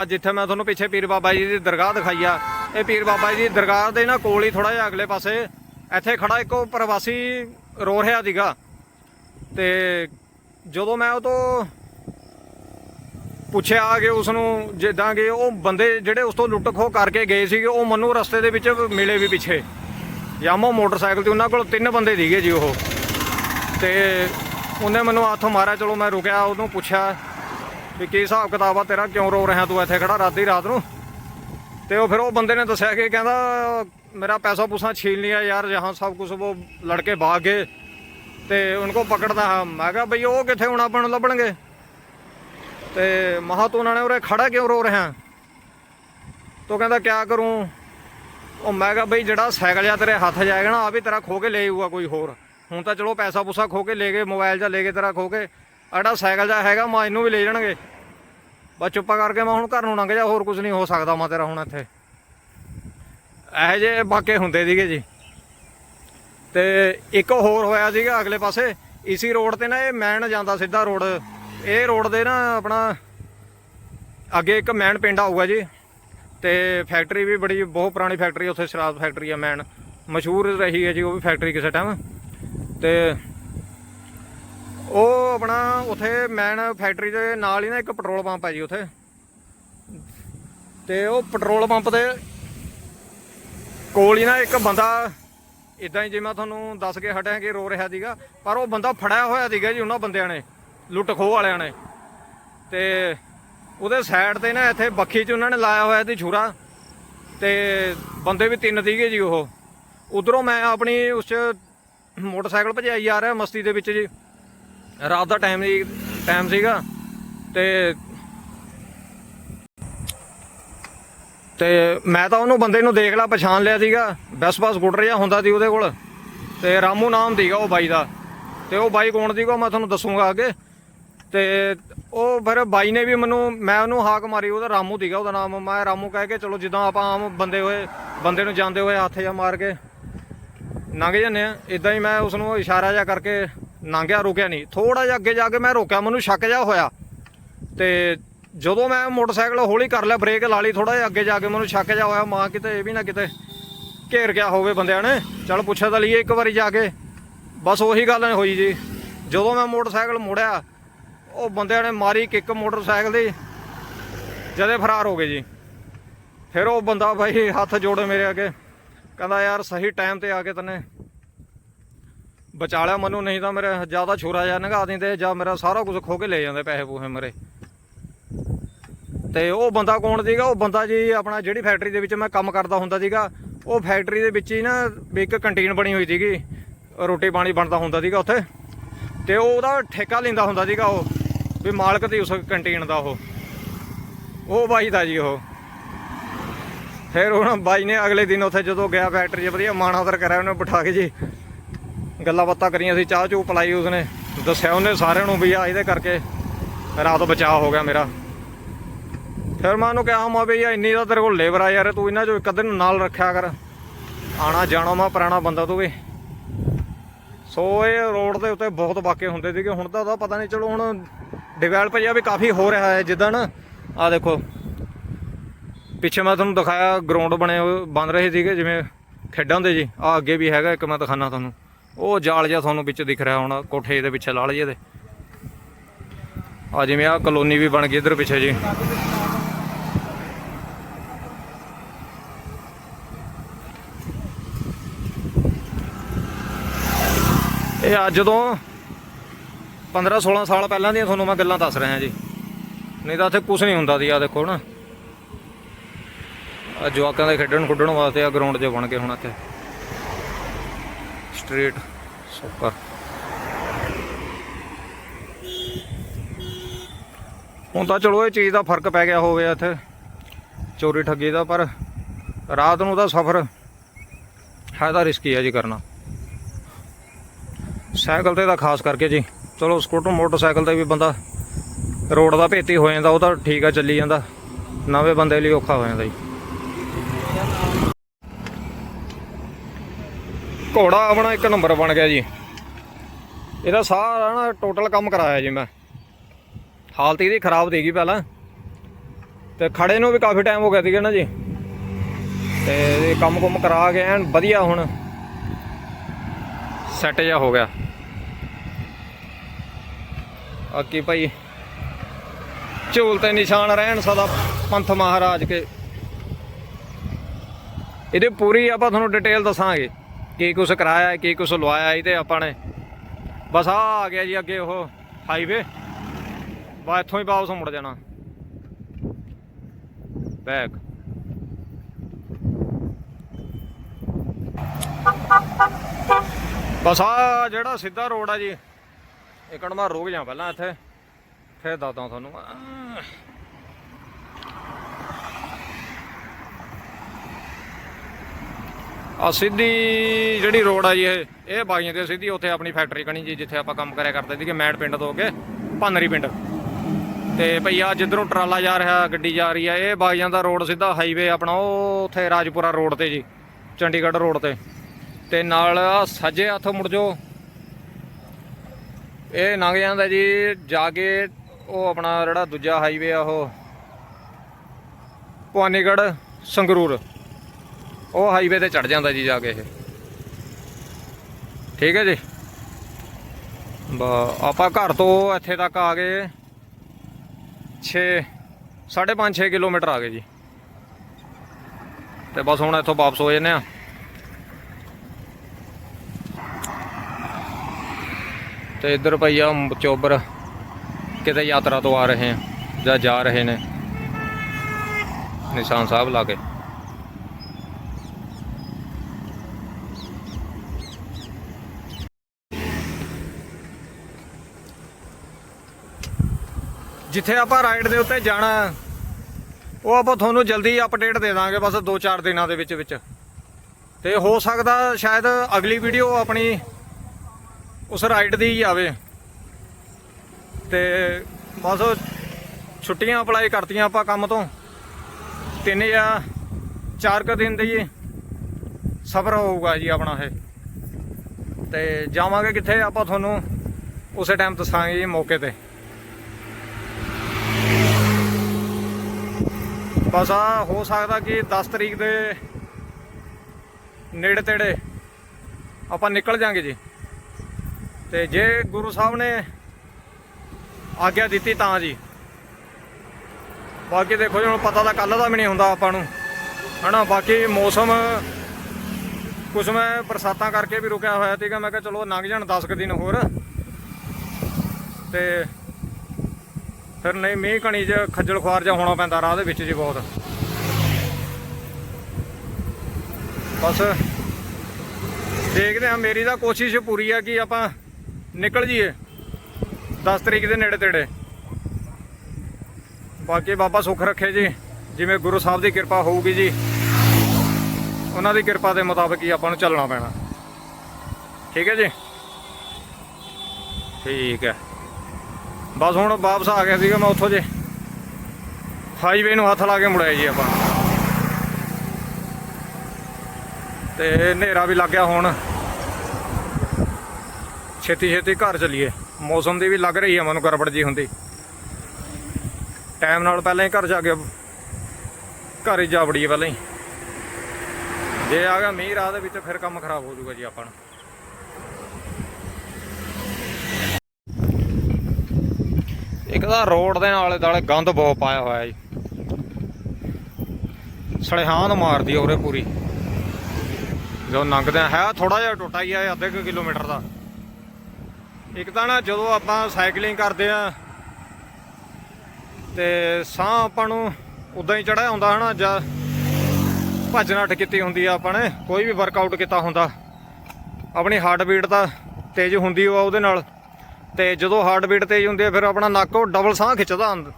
ਅੱਜ ਜਿੱਥੇ ਮੈਂ ਤੁਹਾਨੂੰ ਪਿੱਛੇ ਪੀਰ ਬਾਬਾ ਜੀ ਦੀ ਦਰਗਾਹ ਦਿਖਾਈ ਆ। ਇਹ ਪੀਰ ਬਾਬਾ ਜੀ ਦੀ ਦਰਗਾਹ ਦੇ ਨਾ ਕੋਲ ਹੀ ਥੋੜਾ ਜਿਹਾ ਅਗਲੇ ਪਾਸੇ ਇੱਥੇ ਖੜਾ ਇੱਕ ਉਹ ਪ੍ਰਵਾਸੀ ਰੋ ਰਿਹਾ ਸੀਗਾ। ਤੇ ਜਦੋਂ ਮੈਂ ਉਹ ਤੋਂ ਪੁੱਛਿਆ ਕਿ ਉਸ ਨੂੰ ਜਿੱਦਾਂ ਕਿ ਉਹ ਬੰਦੇ ਜਿਹੜੇ ਉਸ ਤੋਂ ਲੁੱਟ ਖੋਹ ਕਰਕੇ ਗਏ ਸੀਗੇ, ਉਹ ਮੈਨੂੰ ਰਸਤੇ ਦੇ ਵਿੱਚ ਮਿਲੇ ਵੀ ਪਿੱਛੇ। ਯਾਮਾ ਮੋਟਰਸਾਈਕਲ ਤੇ ਉਹਨਾਂ ਕੋਲ ਤਿੰਨ ਬੰਦੇ ਸੀਗੇ ਜੀ ਉਹ। ਤੇ ਉਹਨੇ ਮੈਨੂੰ ਹੱਥ ਮਾਰਿਆ, ਚਲੋ ਮੈਂ ਰੁਕਿਆ, ਉਹਨੂੰ ਪੁੱਛਿਆ ਵੀ ਕੀ ਹਿਸਾਬ ਕਿਤਾਬ ਆ, ਤੇਰਾ ਕਿਉਂ ਰੋ ਰਿਹਾ ਤੂੰ ਇੱਥੇ ਖੜਾ ਰਾਤੀ ਰਾਤ ਨੂੰ? ਤੇ ਉਹ ਫਿਰ ਉਹ ਬੰਦੇ ਨੇ ਦੱਸਿਆ ਕਿ ਕਹਿੰਦਾ, ਮੇਰਾ ਪੈਸਾ ਪੂਸਾ ਛੀਨ ਲਿਆ ਯਾਰ, ਜਹਾਂ ਸਭ ਕੁਝ ਉਹ ਲੜਕੇ ਭਾਗ ਗਏ। ਤੇ ਉनको ਪਕੜਦਾ ਹਾਂ। ਮੈਂ ਕਿਹਾ ਬਈ ਉਹ ਕਿੱਥੇ ਹੁਣ ਆਪਾਂ ਨੂੰ ਲੱਭਣਗੇ? ਤੇ ਮਹਾ ਤੂੰ ਉਹਨਾਂ ਨੇ ਉਰੇ ਖੜਾ ਕਿਉਂ ਰੋ ਰਿਹਾ? ਤੋ ਕਹਿੰਦਾ, ਕਿਆ ਕਰੂੰ? ਉਹ ਮੈਂ ਕਿਹਾ ਬਈ ਜਿਹੜਾ ਸਾਈਕਲ ਜਾਂ ਤੇਰੇ ਹੱਥ ਜਾਏਗਾ ਨਾ ਆ ਵੀ ਤੇਰਾ ਖੋ ਕੇ ਲੈ ਆਊਗਾ ਕੋਈ ਹੋਰ। ਹੁਣ ਤਾਂ ਚਲੋ ਪੈਸਾ ਪੂਸਾ ਖੋ ਕੇ ਲੈ ਗਏ, ਮੋਬਾਈਲ ਜਾਂ ਲੈ ਗਏ ਤੇਰਾ ਖੋ ਕੇ। ਆਹ ਸਾਈਕਲ ਜਾਂ ਹੈਗਾ, ਮਾਂ ਇਹਨੂੰ ਵੀ ਲੈ ਜਾਣਗੇ। ਬਸ ਚੁੱਪਾ ਕਰਕੇ ਮੈਂ ਹੁਣ ਘਰ ਨੂੰ ਲੰਘ ਜਾ, ਹੋਰ ਕੁਝ ਨਹੀਂ ਹੋ ਸਕਦਾ ਮੈਂ ਤੇਰਾ ਹੁਣ ਇੱਥੇ। ਇਹੋ ਜਿਹੇ ਵਾਕੇ ਹੁੰਦੇ ਸੀਗੇ ਜੀ। ਤੇ ਇੱਕ ਹੋਰ ਹੋਇਆ ਸੀਗਾ ਅਗਲੇ ਪਾਸੇ, ਇਸੀ ਰੋਡ ਤੇ ਨਾ ਇਹ ਮੈਨ ਜਾਂਦਾ ਸਿੱਧਾ ਰੋਡ। ਇਹ ਰੋਡ ਦੇ ਨਾ ਆਪਣਾ ਅੱਗੇ ਇੱਕ ਮੈਨ ਪਿੰਡ ਆਊਗਾ ਜੀ। ਤੇ ਫੈਕਟਰੀ ਵੀ ਬੜੀ, ਬਹੁਤ ਪੁਰਾਣੀ ਫੈਕਟਰੀ ਉੱਥੇ ਸ਼ਰਾਬ ਫੈਕਟਰੀ ਆ ਮੈਨ। ਮਸ਼ਹੂਰ ਰਹੀ ਹੈ ਜੀ, ਉਹ ਵੀ ਫੈਕਟਰੀ ਕਿਸੇ ਟਾਈਮ ਤੇ ਉਹ ਆਪਣਾ ਉਥੇ ਮੈਨ ਫੈਕਟਰੀ ਦੇ ਨਾਲ ਹੀ ਨਾ ਇੱਕ ਪੈਟਰੋਲ ਪੰਪ ਹੈ ਜੀ ਉਥੇ। ਤੇ ਉਹ ਪੈਟਰੋਲ ਪੰਪ ਦੇ ਕੋਲ ਹੀ ਨਾ ਇੱਕ ਬੰਦਾ ਇਦਾਂ ਹੀ ਜਿਵੇਂ ਤੁਹਾਨੂੰ ਦੱਸ ਕੇ ਹਟਿਆ ਕਿ ਰੋ ਰਿਹਾ ਸੀਗਾ, ਪਰ ਉਹ ਬੰਦਾ ਫੜਿਆ ਹੋਇਆ ਸੀਗਾ ਜੀ ਉਹਨਾਂ ਬੰਦਿਆਂ ਨੇ, ਲੁੱਟ ਖੋਹ ਵਾਲਿਆਂ ਨੇ। ਤੇ ਉਹਦੇ ਸਾਈਡ ਤੇ ਨਾ ਇੱਥੇ ਬੱਖੀ 'ਚ ਉਹਨਾਂ ਨੇ ਲਾਇਆ ਹੋਇਆ ਸੀ ਛੁਰਾ। ਤੇ ਬੰਦੇ ਵੀ ਤਿੰਨ ਸੀਗੇ ਜੀ ਉਹ। ਉਧਰੋਂ ਮੈਂ ਆਪਣੀ ਉਸ 'ਚ ਮੋਟਰਸਾਈਕਲ ਭਜਾਈ ਜਾ ਰਿਹਾ, ਮਸਤੀ ਦੇ ਵਿੱਚ ਜੀ। ਰਾਤ ਦਾ ਟਾਈਮ ਟਾਈਮ ਸੀਗਾ ਤੇ ਤੇ ਮੈਂ ਤਾਂ ਉਹਨੂੰ ਬੰਦੇ ਨੂੰ ਦੇਖ ਲਿਆ ਪਛਾਣ ਲਿਆ ਸੀਗਾ। ਵੈਸਪਾ ਸਕੂਟਰ ਜਿਹਾ ਹੁੰਦਾ ਸੀ ਉਹਦੇ ਕੋਲ। ਤੇ ਰਾਮੂ ਨਾਮ ਸੀਗਾ ਉਹ ਬਾਈ ਦਾ। ਤੇ ਉਹ ਬਾਈ ਕੌਣ ਸੀਗਾ, ਮੈਂ ਤੁਹਾਨੂੰ ਦੱਸੂਗਾ ਅੱਗੇ। ਤੇ ਉਹ ਫਿਰ ਬਾਈ ਨੇ ਵੀ ਮੈਨੂੰ, ਮੈਂ ਉਹਨੂੰ ਹਾਕ ਮਾਰੀ, ਉਹਦਾ ਰਾਮੂ ਸੀਗਾ ਉਹਦਾ ਨਾਮ। ਮੈਂ ਰਾਮੂ ਕਹਿ ਕੇ, ਚਲੋ ਜਿੱਦਾਂ ਆਪਾਂ ਆਮ ਬੰਦੇ ਹੋਏ, ਬੰਦੇ ਨੂੰ ਜਾਂਦੇ ਹੋਏ ਹੱਥ ਜਾਂ ਮਾਰ ਕੇ ਲੰਘ ਜਾਂਦੇ ਆ। ਇਦਾਂ ਹੀ ਮੈਂ ਉਸ ਨੂੰ ਇਸ਼ਾਰਾ ਜਿਹਾ ਕਰਕੇ ਲੰਘਿਆ ਰੁਕਿਆ ਨਹੀਂ। ਥੋੜਾ ਜਿਹਾ ਅੱਗੇ ਜਾ ਕੇ ਮੈਂ ਰੋਕਿਆ, ਮੈਨੂੰ ਸ਼ੱਕ ਜਾ ਹੋਇਆ। ਤੇ ਜਦੋਂ ਮੈਂ ਮੋਟਰਸਾਈਕਲ ਹੌਲੀ ਕਰ ਲਿਆ, ਬ੍ਰੇਕ ਲਾ ਲਈ ਥੋੜਾ ਜਿਹਾ ਅੱਗੇ ਜਾ ਕੇ ਮੈਨੂੰ ਸ਼ੱਕ ਜਾ ਹੋਇਆ, ਮਾਂ, ਕਿਤੇ ਇਹ ਵੀ ਨਾ ਕਿਤੇ ਘੇਰ ਗਿਆ ਹੋਵੇ ਬੰਦਿਆਂ ਨੇ। ਚਲ ਪੁੱਛਿਆ ਤਾਂ ਲਈਏ ਇੱਕ ਵਾਰੀ ਜਾ ਕੇ। ਬਸ ਉਹੀ ਗੱਲ ਹੋਈ ਜੀ। ਜਦੋਂ ਮੈਂ ਮੋਟਰਸਾਈਕਲ ਮੋੜਿਆ, ਉਹ ਬੰਦਿਆਂ ਨੇ ਮਾਰੀ ਕਿੱਕ ਮੋਟਰਸਾਈਕਲ ਦੀ, ਜਦੇ ਫਰਾਰ ਹੋ ਗਏ ਜੀ। ਫਿਰ ਉਹ ਬੰਦਾ ਭਾਈ ਹੱਥ ਜੋੜੇ ਮੇਰੇ ਅੱਗੇ, ਕਹਿੰਦਾ, ਯਾਰ, ਸਹੀ ਟਾਈਮ ਤੇ ਆ ਕੇ ਤਨੇ। ਬਚਾ ਲਿਆ ਮੈਨੂੰ, ਨਹੀਂ ਤਾਂ ਮੇਰੇ ਜ਼ਿਆਦਾ ਛੋਰਾ ਜਾਂ ਨਗਾ ਦਿੰਦੇ ਜਾਂ ਮੇਰਾ ਸਾਰਾ ਕੁਝ ਖੋ ਕੇ ਲੈ ਜਾਂਦੇ ਪੈਸੇ ਪੂਹੇ ਮੇਰੇ। ਤੇ ਉਹ ਬੰਦਾ ਕੌਣ ਸੀਗਾ? ਉਹ ਬੰਦਾ ਜੀ ਆਪਣਾ ਜਿਹੜੀ ਫੈਕਟਰੀ ਦੇ ਵਿੱਚ ਮੈਂ ਕੰਮ ਕਰਦਾ ਹੁੰਦਾ ਸੀਗਾ, ਉਹ ਫੈਕਟਰੀ ਦੇ ਵਿੱਚ ਹੀ ਨਾ ਇੱਕ ਕੰਟੀਨ ਬਣੀ ਹੋਈ ਸੀਗੀ, ਰੋਟੀ ਪਾਣੀ ਬਣਦਾ ਹੁੰਦਾ ਸੀਗਾ ਉੱਥੇ। ਤੇ ਉਹ ਉਹਦਾ ਠੇਕਾ ਲੈਂਦਾ ਹੁੰਦਾ ਸੀਗਾ ਉਹ, ਵੀ ਮਾਲਕ ਦੀ ਉਸ ਕੰਟੀਨ ਦਾ ਉਹ। ਉਹ ਬਾਈ ਦਾ ਜੀ ਉਹ। ਫਿਰ ਹੁਣ ਬਾਈ ਨੇ ਅਗਲੇ ਦਿਨ ਉੱਥੇ ਜਦੋਂ ਗਿਆ ਫੈਕਟਰੀ 'ਚ, ਵਧੀਆ ਮਾਣ ਆਦਰ ਕਰਿਆ ਉਹਨੇ ਬਿਠਾ ਕੇ ਜੀ। ਗੱਲਾਂ ਬਾਤਾਂ ਕਰੀਆਂ ਸੀ, ਚਾਹ ਚੂ ਪਲਾਈ ਉਸਨੇ। ਦੱਸਿਆ ਉਹਨੇ ਸਾਰਿਆਂ ਨੂੰ ਵੀ ਆ ਇਹਦੇ ਕਰਕੇ ਰਾਤ ਬਚਾਅ ਹੋ ਗਿਆ ਮੇਰਾ। ਫਿਰ ਮੈਂ ਉਹਨੂੰ ਕਿਹਾ, ਮੈਂ ਵੀ ਯਾ ਇੰਨੀ ਦਾ ਤੇਰੇ ਕੋਲ ਲੇਬਰ ਆ ਯਾਰ, ਤੂੰ ਇਹਨਾਂ ਚੋਂ ਇੱਕ ਅੱਧੇ ਨਾਲ ਰੱਖਿਆ ਕਰ। ਆਣਾ ਜਾਣਾ ਮੈਂ, ਪੁਰਾਣਾ ਬੰਦਾ ਤੂੰ ਵੀ। ਸੋ ਇਹ ਰੋਡ ਦੇ ਉੱਤੇ ਬਹੁਤ ਵਾਕੇ ਹੁੰਦੇ ਸੀਗੇ, ਹੁਣ ਤਾਂ ਉਹਦਾ ਪਤਾ ਨਹੀਂ, ਚਲੋ ਹੁਣ ਡਿਵੈਲਪ ਜਿਹਾ ਵੀ ਕਾਫੀ ਹੋ ਰਿਹਾ ਹੈ ਜਿੱਦਾਂ ਨਾ ਆ ਦੇਖੋ, ਪਿੱਛੇ ਮੈਂ ਤੁਹਾਨੂੰ ਦਿਖਾਇਆ ਗਰਾਊਂਡ ਬਣੇ ਹੋਏ, ਬਣ ਰਹੇ ਸੀਗੇ, ਜਿਵੇਂ ਖੇਡਾਂ ਦੇ ਜੀ ਆ ਅੱਗੇ ਵੀ ਹੈਗਾ, ਇੱਕ ਮੈਂ ਦਿਖਾਣਾ ਤੁਹਾਨੂੰ। ਉਹ ਜਾਲ ਜਿਹਾ ਤੁਹਾਨੂੰ ਵਿੱਚ ਦਿਖ ਰਿਹਾ ਹੁਣ, ਕੋਠੇ ਦੇ ਪਿੱਛੇ ਲਾਲ ਜਿਹੇ ਦੇ। ਆ ਜਿਵੇਂ ਆ ਕਲੋਨੀ ਵੀ ਬਣ ਗਈ ਇਧਰ ਪਿੱਛੇ ਜੀ। ਇਹ ਅੱਜ ਤੋਂ 15 16 ਸਾਲ ਪਹਿਲਾਂ ਦੀਆਂ ਤੁਹਾਨੂੰ ਮੈਂ ਗੱਲਾਂ ਦੱਸ ਰਿਹਾ ਜੀ। ਨਹੀਂ ਤਾਂ ਇੱਥੇ ਕੁਝ ਨਹੀਂ ਹੁੰਦਾ ਸੀ ਆ ਦੇਖੋ ਨਾ। ਜਵਾਕਾਂ ਦੇ ਖੇਡਣ ਖੁੱਡਣ ਵਾਸਤੇ ਆ ਗਰਾਊਂਡ 'ਚ ਬਣ ਕੇ ਹੁਣ ਇੱਥੇ। ਸਟਰੀਟ। ਸੁਪਰ। ਹੁਣ ਤਾਂ ਚਲੋ ਇਹ ਚੀਜ਼ ਦਾ ਫ਼ਰਕ ਪੈ ਗਿਆ ਹੋਵੇ ਇੱਥੇ। ਚੋਰੀ ਠੱਗੀ ਦਾ, ਪਰ ਰਾਤ ਨੂੰ ਦਾ ਸਫ਼ਰ ਹੈ ਤਾਂ ਰਿਸਕੀ ਹੈ ਜੀ ਕਰਨਾ। ਸਾਈਕਲ ਤੇ ਤਾਂ ਖਾਸ ਕਰਕੇ ਜੀ। ਚਲੋ ਸਕੂਟਰ, ਮੋਟਰਸਾਈਕਲ ਤੇ ਵੀ ਬੰਦਾ ਰੋਡ ਦਾ ਭੇਤੀ ਹੋ ਜਾਂਦਾ, ਉਹ ਤਾਂ ਠੀਕ ਆ, ਚੱਲੀ ਜਾਂਦਾ। ਨਵੇਂ ਬੰਦੇ ਲਈ ਔਖਾ ਹੋ ਜਾਂਦਾ ਜੀ। ਘੋੜਾ ਆਪਣਾ ਇੱਕ ਨੰਬਰ ਬਣ ਗਿਆ ਜੀ। ਇਹਦਾ ਸਾਰਾ ਨਾ ਟੋਟਲ ਕੰਮ ਕਰਾਇਆ ਜੀ ਮੈਂ। ਹਾਲਤ ਇਹਦੀ ਖਰਾਬ ਦੇਗੀ ਪਹਿਲਾਂ। ਤੇ ਖੜੇ ਨੂੰ ਵੀ ਕਾਫੀ ਟਾਈਮ ਹੋ ਗਿਆ ਸੀਗਾ ਨਾ ਜੀ। ਤੇ ਇਹ ਕੰਮ ਕੁਮ ਕਰਾ ਕੇ ਐਨ ਵਧੀਆ ਹੁਣ ਸੈੱਟ ਜਾ ਹੋ ਗਿਆ। ਅੱਕੀ ਭਾਈ ਝੂਲ ਤੇ ਨਿਸ਼ਾਨ ਰਹਿਣ ਸਦਾ ਪੰਥ ਮਹਾਰਾਜ ਕੇ। ਇਹਦੇ ਪੂਰੀ ਆਪਾਂ ਤੁਹਾਨੂੰ ਡਿਟੇਲ ਦੱਸਾਂਗੇ। ਕੀ ਕੁਛ ਕਰਾਇਆ ਕੀ ਕੁਛ ਲਵਾਇਆ ਇਹਦੇ ਆਪਾਂ ਨੇ। ਬਸ ਆ ਆ ਗਿਆ ਜੀ ਅੱਗੇ ਉਹ ਹਾਈਵੇ ਬਾ ਇੱਥੋਂ ਹੀ ਵਾਪਸ ਮੁੜ ਜਾਣਾ। ਬੈਕ ਬਸ ਆ ਜਿਹੜਾ ਸਿੱਧਾ ਰੋਡ ਆ ਜੀ ਇਕਣ ਮੈਂ ਰੁਕ ਜਾ ਪਹਿਲਾਂ ਇੱਥੇ। ਫਿਰ ਦੱਸਦਾ ਤੁਹਾਨੂੰ ਆ ਸਿੱਧੀ ਜਿਹੜੀ ਰੋਡ ਆ ਜੀ ਇਹ ਇਹ ਬਾਈਆਂ ਤੇ ਸਿੱਧੀ ਉੱਥੇ ਆਪਣੀ ਫੈਕਟਰੀ ਕਣੀ ਜੀ, ਜਿੱਥੇ ਆਪਾਂ ਕੰਮ ਕਰਿਆ ਕਰਦੇ ਸੀਗੇ, ਮੈਟ ਪਿੰਡ ਤੋਂ ਅੱਗੇ ਭਾਨਰੀ ਪਿੰਡ। ਤੇ ਭਈਆ ਜਿੱਧਰੋਂ ਟਰਾਲਾ ਜਾ ਰਿਹਾ, ਗੱਡੀ ਜਾ ਰਹੀ ਆ, ਇਹ ਬਾਈਆਂ ਦਾ ਰੋਡ ਸਿੱਧਾ ਹਾਈਵੇ ਆਪਣਾ, ਉਹ ਉੱਥੇ ਰਾਜਪੁਰਾ ਰੋਡ ਤੇ ਜੀ, ਚੰਡੀਗੜ੍ਹ ਰੋਡ ਤੇ। ਤੇ ਨਾਲ ਆਹ ਸੱਜੇ ਹੱਥੋਂ ਮੁੜ ਜਾਓ। ਇਹ ਲੰਘ ਜਾਂਦਾ ਜੀ, ਜਾ ਕੇ ਉਹ ਆਪਣਾ ਜਿਹੜਾ ਦੂਜਾ ਹਾਈਵੇ ਆ ਉਹ ਭਵਾਨੀਗੜ੍ਹ ਸੰਗਰੂਰ। ਉਹ ਹਾਈਵੇ ਤੇ ਚੜ ਜਾਂਦਾ ਜੀ ਜਾ ਕੇ ਇਹ। ਠੀਕ ਹੈ ਜੀ। ਆਪਾਂ ਘਰ ਤੋਂ ਇੱਥੇ ਤੱਕ ਆ ਗਏ। 6 5.5 6 ਕਿਲੋਮੀਟਰ ਆ ਗਏ ਜੀ। ਤੇ ਬਸ ਹੁਣ ਇੱਥੋਂ ਵਾਪਸ ਹੋ ਜੰਨੇ ਆ ਤੇ ਇੱਧਰ ਭਈਆ ਚੋਬਰ, ਕਿਤੇ ਯਾਤਰਾ ਤੋਂ ਆ ਰਹੇ ਆ ਜਾਂ ਜਾ ਰਹੇ ਨੇ। ਨਿਸ਼ਾਨ ਸਾਹਿਬ ਲਾ ਕੇ ਜਿੱਥੇ ਆਪਾਂ ਰਾਈਡ ਦੇ ਉੱਤੇ ਜਾਣਾ, ਉਹ ਆਪਾਂ ਤੁਹਾਨੂੰ ਜਲਦੀ ਅਪਡੇਟ ਦੇ ਦਾਂਗੇ ਬਸ 2-4 ਦਿਨਾਂ ਦੇ ਵਿੱਚ ਵਿੱਚ। ਤੇ ਹੋ ਸਕਦਾ ਸ਼ਾਇਦ ਅਗਲੀ ਵੀਡੀਓ ਆਪਣੀ ਉਸ ਰਾਈਡ ਦੀ ਹੀ ਆਵੇ। ਤੇ ਬਸ ਛੁੱਟੀਆਂ ਅਪਲਾਈ ਕਰਤੀਆਂ ਆਪਾਂ ਕੰਮ ਤੋਂ। ਤਿੰਨ ਜਾਂ ਚਾਰ ਕੁ ਦਿਨ ਦੀ ਸਫ਼ਰ ਹੋਊਗਾ ਜੀ ਆਪਣਾ ਇਹ। ਤੇ ਜਾਵਾਂਗੇ ਕਿੱਥੇ ਆਪਾਂ ਤੁਹਾਨੂੰ ਉਸੇ ਟਾਈਮ ਦੱਸਾਂਗੇ ਜੀ ਮੌਕੇ ਤੇ। ਬਸ ਆ ਹੋ ਸਕਦਾ ਕਿ 10 ਤਰੀਕ ਦੇ ਨੇੜੇ ਤੇੜੇ ਆਪਾਂ ਨਿਕਲ ਜਾਾਂਗੇ ਜੀ। ਤੇ ਜੇ ਗੁਰੂ ਸਾਹਿਬ ਨੇ ਆਗਿਆ ਦਿੱਤੀ ਤਾਂ ਜੀ। ਬਾਕੀ ਦੇਖੋ ਜੀ, ਹੁਣ ਪਤਾ ਤਾਂ ਕੱਲ ਦਾ ਵੀ ਨਹੀਂ ਹੁੰਦਾ ਆਪਾਂ ਨੂੰ। ਹਨਾ, ਬਾਕੀ ਮੌਸਮ ਕੁਛ ਮੈਂ ਬਰਸਾਤਾਂ ਕਰਕੇ ਵੀ ਰੁਕਿਆ ਹੋਇਆ ਸੀਗਾ। ਮੈਂ ਕਿਹਾ ਚਲੋ ਲੰਘ ਜਾਣ 10 ਕੁ ਦਿਨ ਹੋਰ। ਤੇ ਫਿਰ ਨਹੀਂ, ਮੀਂਹ ਕਣੀ 'ਚ ਖੱਜਲ ਖੁਆਰ ਜਿਹਾ ਹੋਣਾ ਪੈਂਦਾ, ਰਾਹ ਦੇ ਵਿੱਚ ਜੀ ਬਹੁਤ। ਬਸ ਦੇਖਦੇ ਹਾਂ, ਮੇਰੀ ਤਾਂ ਕੋਸ਼ਿਸ਼ ਪੂਰੀ ਆ ਕਿ ਆਪਾਂ ਨਿਕਲ ਜੀਏ 10 ਤਰੀਕ ਦੇ ਨੇੜੇ ਤੇੜੇ। ਬਾਕੀ ਬਾਬਾ ਸੁੱਖ ਰੱਖੇ ਜੀ, ਜਿਵੇਂ ਗੁਰੂ ਸਾਹਿਬ ਦੀ ਕਿਰਪਾ ਹੋਊਗੀ ਜੀ, ਉਹਨਾਂ ਦੀ ਕਿਰਪਾ ਦੇ ਮੁਤਾਬਕ ਹੀ ਆਪਾਂ ਨੂੰ ਚੱਲਣਾ ਪੈਣਾ। ਠੀਕ ਹੈ ਜੀ? ਠੀਕ ਹੈ। ਬਸ ਹੁਣ ਵਾਪਸ ਆ ਗਿਆ ਸੀਗਾ ਮੈਂ ਉੱਥੋਂ ਜੇ। ਹਾਈਵੇ ਨੂੰ ਹੱਥ ਲਾ ਕੇ ਮੁੜਿਆ ਜੀ ਆਪਾਂ। ਤੇ ਹਨੇਰਾ ਵੀ ਲੱਗ ਗਿਆ ਹੁਣ। ਛੇਤੀ ਛੇਤੀ ਘਰ ਚਲੀਏ। ਮੌਸਮ ਦੀ ਵੀ ਲੱਗ ਰਹੀ ਹੈ ਮੈਨੂੰ ਗੜਬੜ ਜੀ ਹੁੰਦੀ। ਟਾਈਮ ਨਾਲ ਪਹਿਲਾਂ ਹੀ ਘਰ ਜਾ ਕੇ ਘਰ ਹੀ ਜਾ ਵੜੀਏ ਪਹਿਲਾਂ ਹੀ। ਜੇ ਆ ਗਿਆ ਮੀਂਹ ਰਾਹ ਦੇ ਵਿੱਚ ਫਿਰ ਕੰਮ ਖਰਾਬ ਹੋ ਜਾਊਗਾ ਜੀ ਆਪਾਂ ਨੂੰ। ਇੱਕ ਤਾਂ ਰੋਡ ਦੇ ਆਲੇ ਦਾਲੇ ਗੰਦ ਬਹੁਤ ਪਾਇਆ ਹੋਇਆ ਜੀ। ਸੜਿਹਾਨ ਮਾਰਦੀ ਆ ਪੂਰੀ। ਜਦੋਂ ਲੰਘਦੇ ਹੈ ਥੋੜਾ ਜਿਹਾ ਟੁੱਟਾ ਹੀ ਆ ਅੱਧੇ ਕੁ ਕਿਲੋਮੀਟਰ ਦਾ। ਇੱਕ ਤਾਂ ਨਾ ਜਦੋਂ ਆਪਾਂ ਸਾਈਕਲਿੰਗ ਕਰਦੇ ਆ, ਤੇ ਸਾਹ ਆਪਾਂ ਨੂੰ ਉਦਾਂ ਹੀ ਚੜਿਆ ਹੁੰਦਾ ਹਨਾ, ਜਾਂ ਭੱਜ ਨੱਠ ਕੀਤੀ ਹੁੰਦੀ ਆ ਆਪਾਂ ਨੇ, ਕੋਈ ਵੀ ਵਰਕਆਊਟ ਕੀਤਾ ਹੁੰਦਾ। ਆਪਣੀ ਹਾਰਟ ਬੀਟ ਤਾਂ ਤੇਜ਼ ਹੁੰਦੀ ਉਹ ਆ ਉਹਦੇ ਨਾਲ। ਤੇ ਜਦੋਂ ਹਾਰਟ ਬੀਟ ਤੇਜ਼ ਹੁੰਦੀ ਹੈ, ਫਿਰ ਆਪਣਾ ਨੱਕ ਉਹ ਡਬਲ ਸਾਹ ਖਿੱਚਦਾ ਅੰਦਰ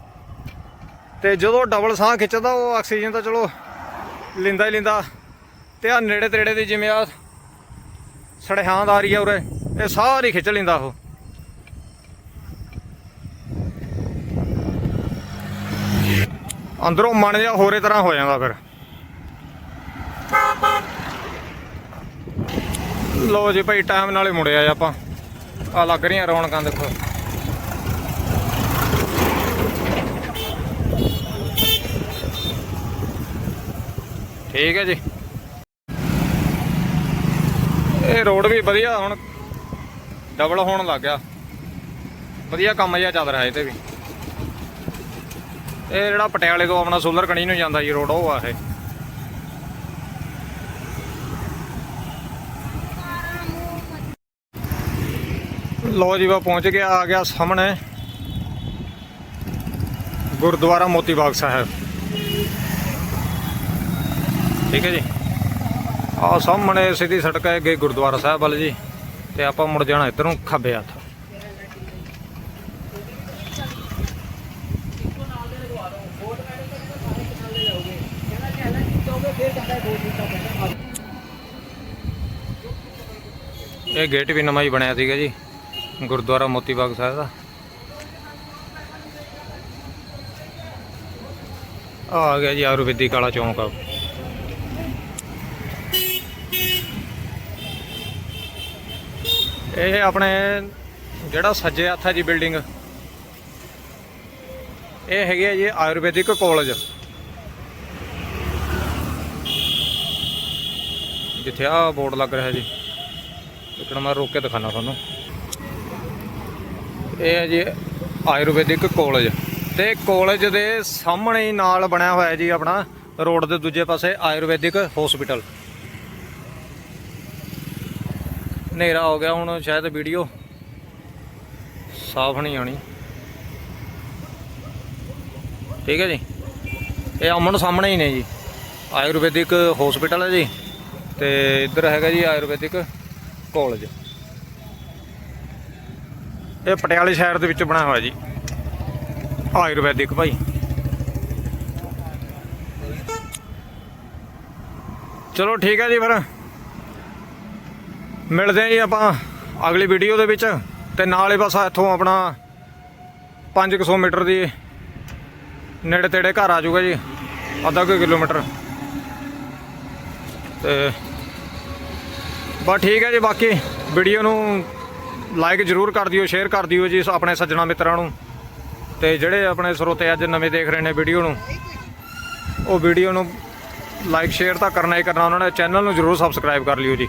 ਤੇ ਜਦੋਂ ਡਬਲ ਸਾਹ ਖਿੱਚਦਾ, ਉਹ ਆਕਸੀਜਨ ਤਾਂ ਚਲੋ ਲਿੰਦਾ ਹੀ ਲਿੰਦਾ। ਤੇ ਆ ਨੇੜੇ ਤੇੜੇ ਦੀ ਜਿਵੇਂ ਆ ਸੜਿਆਂਦ ਆ ਰਹੀ ਆ ਉਰੇ, ਇਹ ਸਾਰੀ ਖਿੱਚ ਲਿੰਦਾ ਉਹ। ਅੰਦਰੋਂ ਮਨ ਜਿਹਾ ਹੋਰੇ ਤਰ੍ਹਾਂ ਹੋ ਜਾਂਦਾ ਫਿਰ। ਲੋ ਜੀ ਭਾਈ ਟਾਈਮ ਨਾਲੇ ਮੁੜਿਆ ਜੀ ਆਪਾਂ। ਆ ਲੱਗ ਰਹੀਆਂ ਰੌਣਕਾਂ, ਦੇਖੋ। ਠੀਕ ਹੈ ਜੀ। ਇਹ ਰੋਡ ਵੀ ਵਧੀਆ, ਹੁਣ ਡਬਲ ਹੋਣ ਲੱਗ ਗਿਆ। ਵਧੀਆ ਕੰਮ ਜਿਆ ਚੱਲ ਰਿਹਾ ਇਹ ਤੇ ਵੀ। ਇਹ ਜਿਹੜਾ ਪਟਿਆਲੇ ਤੋਂ ਆਪਣਾ ਸੋਲਰ ਕਣੀ ਨੂੰ ਜਾਂਦਾ ਜੀ ਰੋਡ ਉਹ ਆ ਇਹ। ਲੋ ਜੀ ਵਾ ਪਹੁੰਚ ਗਿਆ ਆ ਗਿਆ ਸਾਹਮਣੇ ਗੁਰਦੁਆਰਾ ਮੋਤੀ ਬਾਗ ਸਾਹਿਬ। ਠੀਕ ਹੈ ਜੀ। ਆ ਸਾਹਮਣੇ ਸਿੱਧੀ ਸੜਕ ਹੈ, ਅੱਗੇ ਗੁਰਦੁਆਰਾ ਸਾਹਿਬ ਵੱਲ ਜੀ, ਤੇ ਆਪਾਂ ਮੁੜ ਜਾਣਾ ਇੱਧਰੋਂ ਖੱਬੇ ਹੱਥ। ਇਹ ਗੇਟ ਵੀ ਨਵਾਂ ਹੀ ਬਣਿਆ ਸੀਗਾ ਜੀ। ਗੁਰਦੁਆਰਾ ਮੋਤੀ ਬਾਗ ਸਾਹਿਬ ਦਾ। ਆ ਗਿਆ ਜੀ ਆਯੁਰਵੈਦਿਕ ਵਾਲਾ ਚੌਂਕ ਆ। ਇਹ ਆਪਣੇ ਜਿਹੜਾ ਸੱਜੇ ਹੱਥ ਹੈ ਜੀ ਬਿਲਡਿੰਗ। ਇਹ ਹੈਗੀ ਹੈ ਜੀ ਆਯੁਰਵੈਦਿਕ ਕਾਲਜ। ਜਿੱਥੇ ਆ ਬੋਰਡ ਲੱਗ ਰਿਹਾ ਜੀ। ਇੱਕ ਮੈਂ ਰੋਕ ਕੇ ਦਿਖਾਣਾ ਤੁਹਾਨੂੰ। ਇਹ ਹੈ ਜੀ ਆਯੁਰਵੈਦਿਕ ਕਾਲਜ ਤੇ ਕਾਲਜ ਦੇ ਸਾਹਮਣੇ ਹੀ ਨਾਲ ਬਣਿਆ ਹੋਇਆ ਜੀ ਆਪਣਾ ਰੋਡ ਦੇ ਦੂਜੇ ਪਾਸੇ ਆਯੁਰਵੈਦਿਕ ਹਸਪੀਟਲ ਹਨੇਰਾ ਹੋ ਗਿਆ ਹੁਣ ਸ਼ਾਇਦ ਵੀਡੀਓ ਸਾਫ਼ ਨਹੀਂ ਆਣੀ ਠੀਕ ਹੈ ਜੀ। ਇਹ ਅਮਨ ਸਾਹਮਣੇ ਹੀ ਨੇ ਜੀ। ਆਯੁਰਵੈਦਿਕ ਹਸਪੀਟਲ ਹੈ ਜੀ ਤੇ ਇੱਧਰ ਹੈਗਾ ਜੀ ਆਯੁਰਵੈਦਿਕ ਕਾਲਜ। ਇਹ ਪਟਿਆਲੇ ਸ਼ਹਿਰ ਦੇ ਵਿੱਚ ਬਣਾਇਆ ਹੋਇਆ ਜੀ। ਆਯੁਰਵੈਦਿਕ ਭਾਈ। ਚਲੋ ਠੀਕ ਹੈ ਜੀ ਫਿਰ। ਮਿਲਦੇ ਹਾਂ ਜੀ ਆਪਾਂ ਅਗਲੀ ਵੀਡੀਓ ਦੇ ਵਿੱਚ। ਤੇ ਨਾਲੇ ਬਸ ਇੱਥੋਂ ਆਪਣਾ 500 ਮੀਟਰ ਦੀ ਨੇੜੇ ਤੇੜੇ ਘਰ ਆ ਜਾਊਗਾ ਜੀ। ਅੱਧਾ ਕੁ ਕਿਲੋਮੀਟਰ। ਤੇ ਬਸ ਠੀਕ ਹੈ ਜੀ, ਬਾਕੀ ਵੀਡੀਓ ਨੂੰ ਲਾਈਕ ਜਰੂਰ ਕਰ ਦਿਓ ਸ਼ੇਅਰ ਕਰ ਦਿਓ ਜੀ ਆਪਣੇ ਸੱਜਣਾ ਮਿੱਤਰਾਂ ਨੂੰ। ਤੇ ਜਿਹੜੇ ਆਪਣੇ ਸਰੋਤੇ ਅੱਜ ਨਵੇਂ ਦੇਖ ਰਹੇ ਨੇ ਵੀਡੀਓ ਨੂੰ, ਉਹ ਵੀਡੀਓ ਨੂੰ ਲਾਈਕ ਸ਼ੇਅਰ ਤਾਂ ਕਰਨਾ ਹੀ ਕਰਨਾ, ਉਹਨਾਂ ਨੇ ਚੈਨਲ ਨੂੰ ਜਰੂਰ ਸਬਸਕ੍ਰਾਈਬ ਕਰ ਲਿਓ ਜੀ।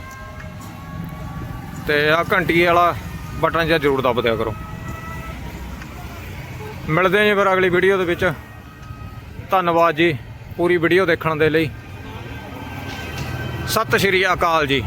ਤੇ ਆ ਘੰਟੀ ਵਾਲਾ ਬਟਨ ਜਿਹਾ ਜਰੂਰ ਦਬ ਦਿਆ ਕਰੋ। ਮਿਲਦੇ ਹਾਂ ਜੀ ਫਿਰ ਅਗਲੀ ਵੀਡੀਓ ਦੇ ਵਿੱਚ। ਧੰਨਵਾਦ ਜੀ ਪੂਰੀ ਵੀਡੀਓ ਦੇਖਣ ਦੇ ਲਈ। ਸਤਿ ਸ਼੍ਰੀ ਅਕਾਲ ਜੀ।